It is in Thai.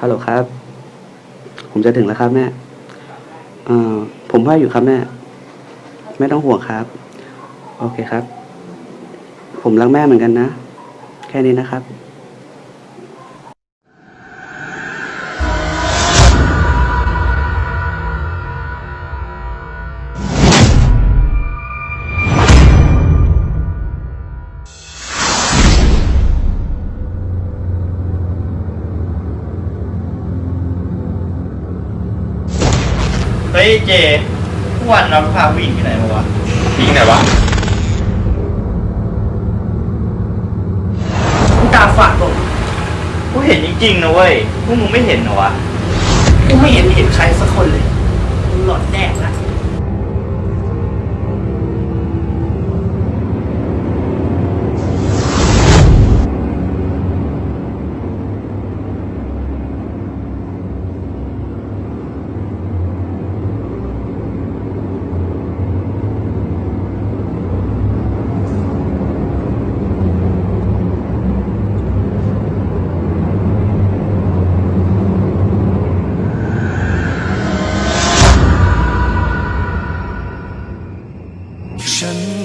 ฮัลโหลครับ ผมจะถึงแล้วครับแม่เอ่อผมว่าอยู่ครับแม่ ไม่ต้องห่วงครับ โอเคครับ ผมรักแม่เหมือนกันนะ แค่นี้นะครับ เฮ้ยเจทุกวันเราพาผู้หญิงที่ไหนมาวะทิ้งไหนวะกูตาฝาดผมกูเห็นจริงๆนะเว้ยพวกมึงไม่เห็นเหรอวะ กูไม่เห็นเห็นใครสักคนเลยหลอนแดกละ